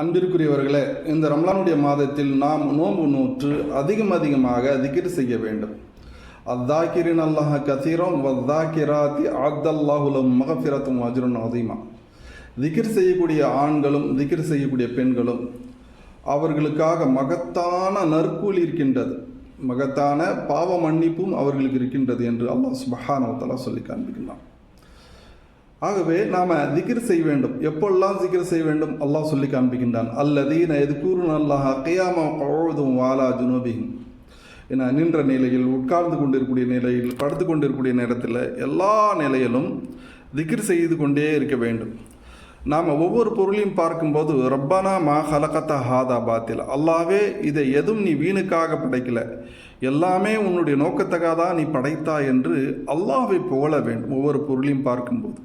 அன்பிற்குரியவர்களே இந்த ரம்லானுடைய மாதத்தில் நாம் நோன்பு நோற்று அதிகம் அதிகமாக திகிர் செய்ய வேண்டும். அத்தாக்கிரின் அல்லாஹ கசீரம் வத்தாக்கிராத்தி அக்தல்லாஹுலம் மகஃபிரத்தும் அஜ்ரன் அதிமா திகிர் செய்யக்கூடிய ஆண்களும் திகிர் செய்யக்கூடிய பெண்களும் அவர்களுக்காக மகத்தான நற்கூலி இருக்கின்றது. மகத்தான பாவ மன்னிப்பும் அவர்களுக்கு இருக்கின்றது என்று அல்லாஹ் சுபஹானவத்தாலா சொல்லி காண்பிக்கின்றான். ஆகவே நாம் திகிர் செய்ய வேண்டும். எப்பொல்லாம் திகிர் செய்ய வேண்டும்? அல்லாஹ் சொல்லி காண்பிக்கின்றான். அல்லதீன எது கூறுன் அல்லாஹ் கையாமா கழுதும் வாலா ஜுனோபிகும் என நின்ற நிலையில் உட்கார்ந்து கொண்டிருக்கக்கூடிய நிலையில் படுத்து கொண்டிருக்கக்கூடிய நேரத்தில் எல்லா நிலையிலும் திகிர் செய்து கொண்டே இருக்க வேண்டும். நாம் ஒவ்வொரு பொருளையும் பார்க்கும்போது ரப்பானா மா ஹலகத்த ஹாதா பாத்தில். அல்லாவே இதை எதுவும் நீ வீணுக்காக படைக்கல. எல்லாமே உன்னுடைய நோக்கத்தக்காக தான் நீ படைத்தா என்று அல்லாவை புகழ வேண்டும் ஒவ்வொரு பொருளையும் பார்க்கும்போது.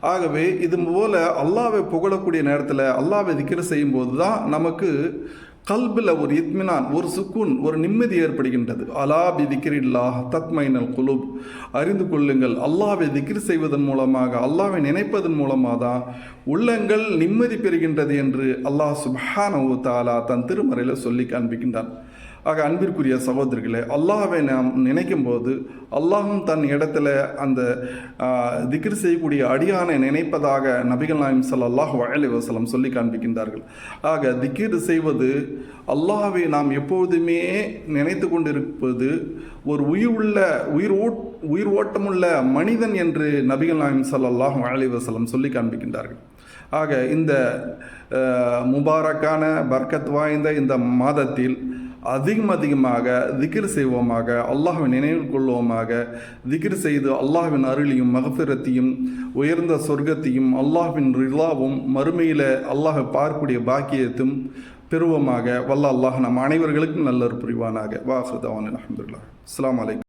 ஆகவே இது போல் அல்லாவை புகழக்கூடிய நேரத்தில் அல்லாவை திக்கிற செய்யும்போது தான் நமக்கு கல்பில் ஒரு இத்மினான் ஒரு சுக்குன் ஒரு நிம்மதி ஏற்படுகின்றது. அலாபி திக்ரில்லா தத்மைனல் குலுப். அறிந்து கொள்ளுங்கள் அல்லாவை திக்ரி செய்வதன் மூலமாக அல்லாவை நினைப்பதன் மூலமாக தான் உள்ளங்கள் நிம்மதி பெறுகின்றது என்று அல்லாஹ் சுபஹானவு தாலா தன் திருமறையில் சொல்லி காண்பிக்கின்றான். ஆக அன்பிற்குரிய சகோதரிகளே அல்லாஹை நாம் நினைக்கும் போது அல்லாஹும் தன் இடத்துல அந்த திக்ர் செய்யக்கூடிய அடியானை நினைப்பதாக நபிகள் நாயம் சல்லாஹ் அலைஹி வசலம் சொல்லி காண்பிக்கின்றார்கள். ஆக திக்ர் செய்வது அல்லாஹை நாம் எப்போதுமே நினைத்து கொண்டிருப்பது ஒரு உயிர் உள்ள உயிர் ஓட் உயிர் ஓட்டமுள்ள மனிதன் என்று நபிகள் நாயம் சல்லாஹ் அலைஹி வசலம் சொல்லி காண்பிக்கின்றார்கள். ஆக இந்த முபாரக்கான பர்க்கத் வாய்ந்த இந்த மாதத்தில் அதிகம் அதிகமாக திகிர் செய்வோமாக அல்லாஹ்வை நினைவில் கொள்வோமாக. திகிர் செய்து அல்லாஹ்வின் அருளியும் மகத்திரத்தையும் உயர்ந்த சொர்க்கத்தையும் அல்லாஹ்வின் ரிலாவும் மறுமையில் அல்லாஹை பார்க்கக்கூடிய பாக்கியத்தும் பெறுவோமாக. வல்ல அல்லாஹ் நம் அனைவர்களுக்கும் நல்ல புரிவானாக. வாஹுதாவான் அஹமதுல்லா அஸ்லாம் வலைக்கம்